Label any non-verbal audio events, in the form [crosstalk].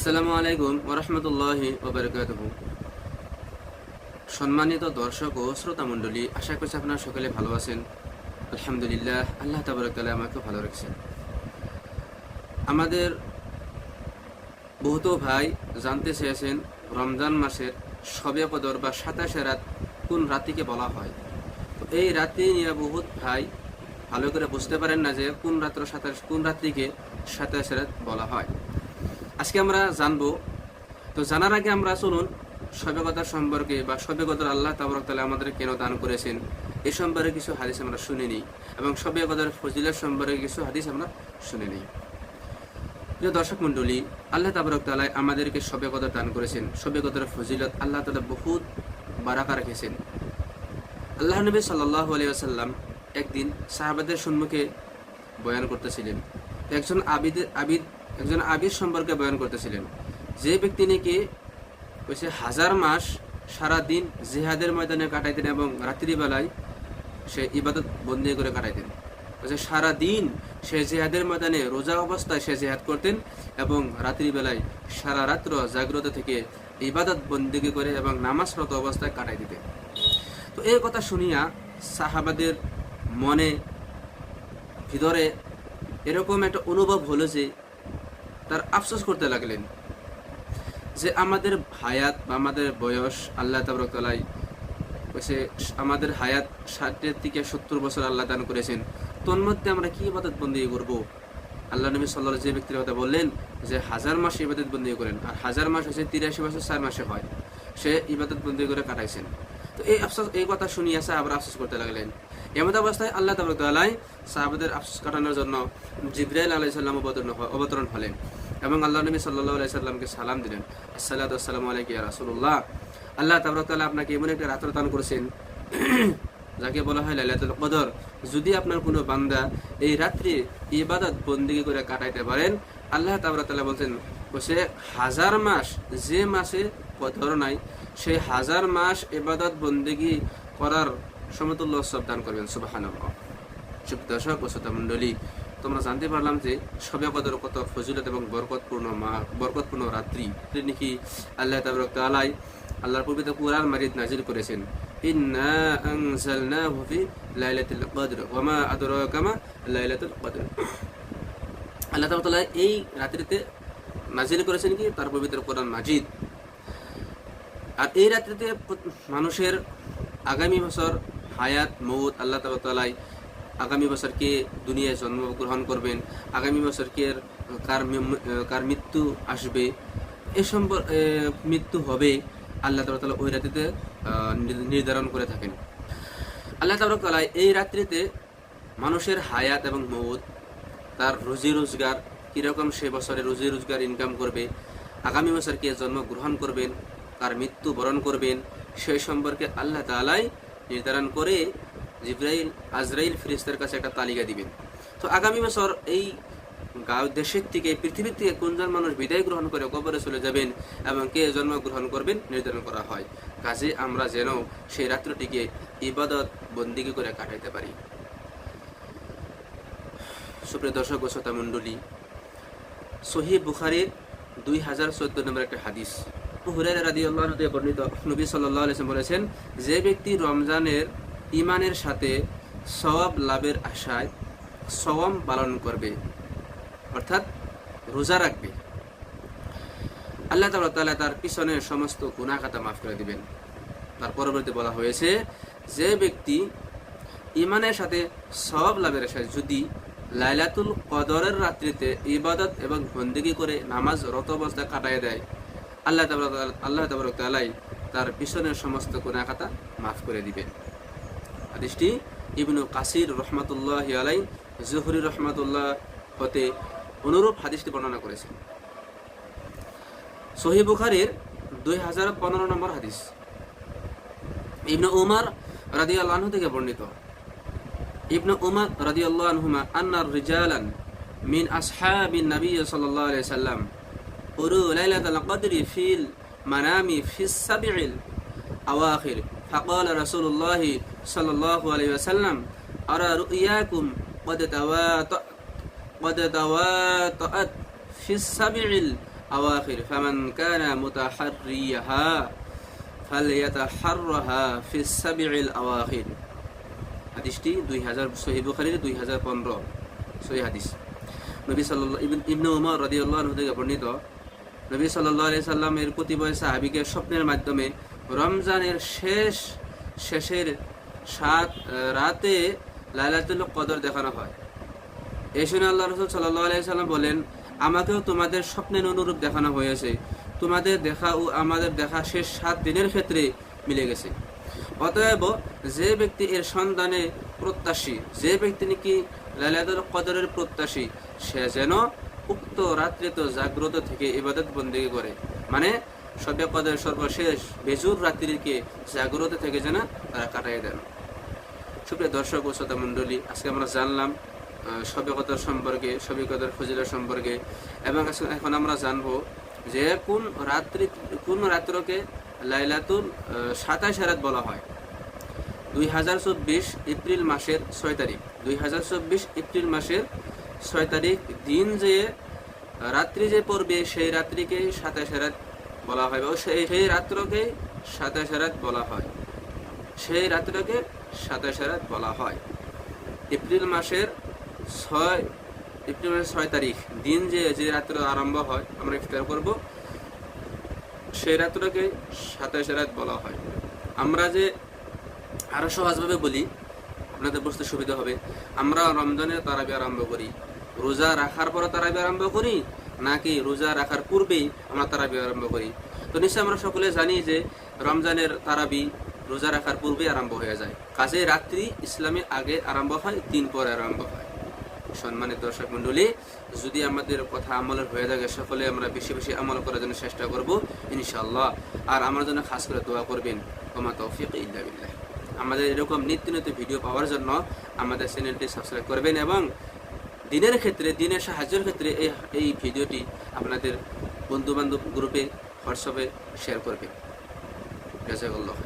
আসসালামু আলাইকুম ওরহমতুল্লাহি সম্মানিত দর্শক ও শ্রোতা মণ্ডলী, আশা করছি আপনারা সকলে ভালো আছেন। আলহামদুলিল্লাহ, আল্লাহ তাবারকাল্লাহ আমাকে ভালো রাখছেন। আমাদের বহুত ভাই জানতে চেয়েছেন, রমজান মাসের সবে কদর বা সাতাশে রাত কোন রাতিকে বলা হয়? তো এই রাত্রি নিয়ে বহুত ভাই ভালো করে বুঝতে পারেন না যে কোন রাত্র সাতাশ কোন রাত্রিকে সাতাশে রাত বলা হয়। আজকে আমরা জানব, তো জানার আগে আমরা চলুন সবে কথা সম্পর্কে বা সবে আল্লাহ তাবরক তালা আমাদের কেন দান করেছেন? এ সম্পর্কে কিছু হাদিস আমরা শুনে নিই এবং সবে কদর ফজিলের সম্পর্কে কিছু হাদিস আমরা শুনে নিই প্রিয় দর্শক মণ্ডলী, আল্লাহ তাবরক তালায় আমাদেরকে সবে দান করেছেন। সবে কদর ফজিলত আল্লাহ তালা বহুত বারাকা রেখেছেন। আল্লাহ নবী সাল্লাহ আলিয়াল্লাম একদিন সাহাবাদের সম্মুখে বয়ান করতেছিলেন। একজন আবিদ আবিদ একজন আবির সম্পর্কে বয়ন করতেছিলেন। যে ব্যক্তি নাকি হচ্ছে হাজার মাস সারা দিন জিহাদের ময়দানে কাটাইতেন এবং রাত্রিবেলায় সে ইবাদত বন্দি করে কাটাইতেন। বলছে সারা দিন সে জেহাদের ময়দানে রোজা অবস্থায় সে জেহাদ করতেন এবং রাত্রিবেলায় সারা রাত্র জাগ্রত থেকে ইবাদত বন্দিগি করে এবং নামাজরত অবস্থায় কাটাই দিতেন। তো এই কথা শুনিয়া সাহাবাদের মনে ভিতরে এরকম একটা অনুভব হলো যে তার আফসোস করতে লাগলেন যে আমাদের হায়াত বা আমাদের বয়স আল্লাহ তাবরকালাই সে আমাদের হায়াত ষাটের থেকে সত্তর বছর আল্লাহ দান করেছেন। তন্মধ্যে আমরা কি ইবাদত বন্দি করব? আল্লাহ নবী সাল্লাহ যে ব্যক্তির কথা বললেন যে হাজার মাস ইবাদত বন্দি করেন, আর হাজার মাস হচ্ছে তিরাশি বছর চার মাসে হয়। সে ইবাদত বন্দি করে কাটাইছেন। তো এই আফসোস, এই কথা শুনিয়ে সাহাবার আফসোস করতে লাগলেন। এমত অবস্থায় আল্লাহ তাবরকালাই সাহাবাদের আফসোস কাটানোর জন্য জিব্রাইল আলাইসাল্লাম অবতরণ অবতরণ হলেন। এবং আল্লাহ নবী সাল্লাহ সাল্লামকে সালাম দিলেন। আসসালাতু আসসালামু আলাইকুম ইয়া রাসূলুল্লাহ। আল্লাহ তাবরকাল্লাহ আপনাকে এমন একটা রাত্র দান করেছেন [clears throat] যাকে বলা হয় লাইলাতুল কদর। যদি আপনার কোনো বান্দা এই রাত্রি ইবাদত বন্দিগি করে কাটাইতে পারেন, আল্লাহ তাবরাতাল্লাহ বলছেন বসে হাজার মাস যে মাসে কদর নাই, সেই হাজার মাস ইবাদত বন্দিগি করার সমতুল্য সব দান করবেন। সুবাহান দর্শক ও শ্রোতা মণ্ডলী তোমরা জানতে পারলাম যে সবে কদর কত ফজিলত এবং বরকতপূর্ণ মা, বরকতপূর্ণ রাত্রি। নাকি আল্লাহ তাবরক তালাই আল্লাহর পবিত্র কুরআন মারিদ নাজিল করেছেন। আল্লাহ তাআলা এই রাত্রিতে নাজিল করেছেন কি? তার পবিত্র কোরআন মাজিদ। আর এই রাত্রিতে মানুষের আগামী বছর হায়াত, মৌত আল্লাহ তালাই আগামী বছর কে দুনিয়ায় জন্মগ্রহণ করবেন আগামী বছর কে কার কার মৃত্যু আসবে এ সম্পর এ, মৃত্যু হবে আল্লাহ তালা ওই রাত্রিতে নির্ধারণ করে থাকেন। আল্লাহ তালা এই রাত্রিতে মানুষের হায়াত এবং মৌত তার রুজি রোজগার কীরকম সে বছরে রুজি রোজগার ইনকাম করবে আগামী বছর কে জন্মগ্রহণ করবেন কার মৃত্যু বরণ করবেন সেই সম্পর্কে আল্লাহ তালাই নির্ধারণ করে জিব্রাইল, আজরাইল ফিরিস্তার কাছে একটা তালিকা দিবেন। তো আগামী বছর এই গাঁও দেশের থেকে পৃথিবীর থেকে কোনজন মানুষ বিদায় গ্রহণ করে কবরে চলে যাবেন এবং কে জন্মগ্রহণ করবেন নির্ধারণ করা হয়। কাজে আমরা যেন সেই রাত্রটিকে ইবাদত বন্দিগি করে কাটাইতে পারি। সুপ্রিয় দর্শক ও শ্রোতা মণ্ডলী সহি বুখারির দুই হাজার চোদ্দ নম্বর একটা হাদিস। বর্ণিত, নবী সাল্লাহ বলেছেন, যে ব্যক্তি রমজানের ইমানের সাথে সওয়াব লাভের আশায় সওয়াম পালন করবে, অর্থাৎ রোজা রাখবে। আল্লাহ তাআলা তালা তার পিছনের সমস্ত গুনাহ মাফ করে দিবেন। তার পরবর্তী বলা হয়েছে, যে ব্যক্তি ইমানের সাথে সব লাভের আশায় যদি লাইলাতুল কদরের রাত্রিতে ইবাদত এবং বন্দিগি করে নামাজ রত অবস্থায় কাটায় দেয়, আল্লাহ আল্লাহ তাবারক তাআলাই তার পিছনের সমস্ত গুনাহ মাফ করে দিবেন। হাদিসটি ইবনু কাসির রহমাতুল্লাহ আলাই জহুরি রহমাতুল্লাহ হতে অনুরূপ হাদিসটি বর্ণনা করেছেন সহি বুখারির দুই হাজার পনেরো নম্বর হাদিস। ইবনু উমার রাদিয়াল্লাহু আনহু থেকে বর্ণিত। ইবনু উমার রাদিয়াল্লাহু আনহুমা আন্নার রিজালান মিন আসহাবিন নবী সাল্লাল্লাহু আলাইহি সাল্লাম লাইলাতুল কদরি ফিল মানামি ফিস সাবিল আওয়াখির فقال رسول الله صلى الله عليه وسلم أرى رؤياكم قد تواطأ قد تواطأت في السبع আওয়াখির ফামান কানা মুতাহাররিয়াহা ফালইয়াতাহাররাহা ফিস সাবিল আওয়াখির হাদিসটি 2000 সহিহ বুখারীর 2015 সহিহ হাদিস নবী সাল্লাল্লাহু ইবন ইবনে উমর রাদিয়াল্লাহু আনহু থেকে বর্ণিত নবী সাল্লাল্লাহু আলাইহি সাল্লামের প্রতিবয় সাহাবীকে স্বপ্নের মাধ্যমে রমজানের শেষ, শেষের সাত রাতে লাইলাতুল কদর দেখানো হয়। এই শুনে আল্লাহ রসুল আলাইসাল্লাম বলেন, আমাকেও তোমাদের স্বপ্নের অনুরূপ দেখানো হয়েছে। তোমাদের দেখা ও আমাদের দেখা শেষ সাত দিনের ক্ষেত্রে মিলে গেছে। অতএব যে ব্যক্তি এর সন্ধানে প্রত্যাশী, যে ব্যক্তি নাকি লাইলাতুল কদরের প্রত্যাশী, সে যেন উক্ত রাত্রিতে জাগ্রত থেকে ইবাদত বন্দী করে। মানে সবে সর্বশেষ বেজুর রাত্রিকে জাগ্রত থেকে যেন তারা কাটাই দেন। সুপ্রিয় দর্শক ও শ্রোতা মণ্ডলী, আজকে আমরা জানলাম কদর সম্পর্কে শবে কদর ফজিলা সম্পর্কে এবং এখন আমরা জানব যে কোন রাত্রি, কোন রাত্রকে লাইলাতুল সাতাশ রাত বলা হয়। দুই হাজার চব্বিশ এপ্রিল মাসের ছয় তারিখ। দুই হাজার চব্বিশ এপ্রিল মাসের ছয় তারিখ, দিন যে রাত্রি যে পড়বে, সেই রাত্রিকে সাতাশ রাত বলা হয় বা সেই সেই রাত্রকে সাতাশ রাত বলা হয়। সেই রাত্রকে সাতাশ রাত বলা হয়। এপ্রিল মাসের ছয়, এপ্রিল মাসের ছয় তারিখ, দিন যে যে রাত্র আরম্ভ হয়, আমরা ইফতার করব, সেই রাত্রকে সাতাশ রাত বলা হয়। আমরা যে আরও সহজভাবে বলি, আপনাদের বুঝতে সুবিধা হবে, আমরা রমজানের তারাবি আরম্ভ করি, রোজা রাখার পরে তারাবি আরম্ভ করি নাকি রোজা রাখার পূর্বেই আমরা তারাবি আরম্ভ করি। তো নিশ্চয় আমরা সকলে জানি যে রমজানের তারাবি রোজা রাখার পূর্বেই আরম্ভ হয়ে যায়। কাজে রাত্রি ইসলামে আগে আরম্ভ হয়, দিন পরে আরম্ভ হয়। সম্মানিত দর্শক মন্ডলী যদি আমাদের কথা আমলের হয়ে থাকে, সকলে আমরা বেশি বেশি আমল করার জন্য চেষ্টা করব, ইনশাআল্লাহ। আর আমার জন্য খাস করে দোয়া করবেন, ওমা তৌফিক ইল্লা বিল্লাহ। আমাদের এরকম নিত্য নতুন ভিডিও পাওয়ার জন্য আমাদের চ্যানেলটি সাবস্ক্রাইব করবেন এবং দিনের ক্ষেত্রে, দিনের সাহায্যের ক্ষেত্রে এই এই ভিডিওটি আপনাদের বন্ধুবান্ধব গ্রুপে, হোয়াটসঅ্যাপে শেয়ার করবে জাজাকাল্লাহ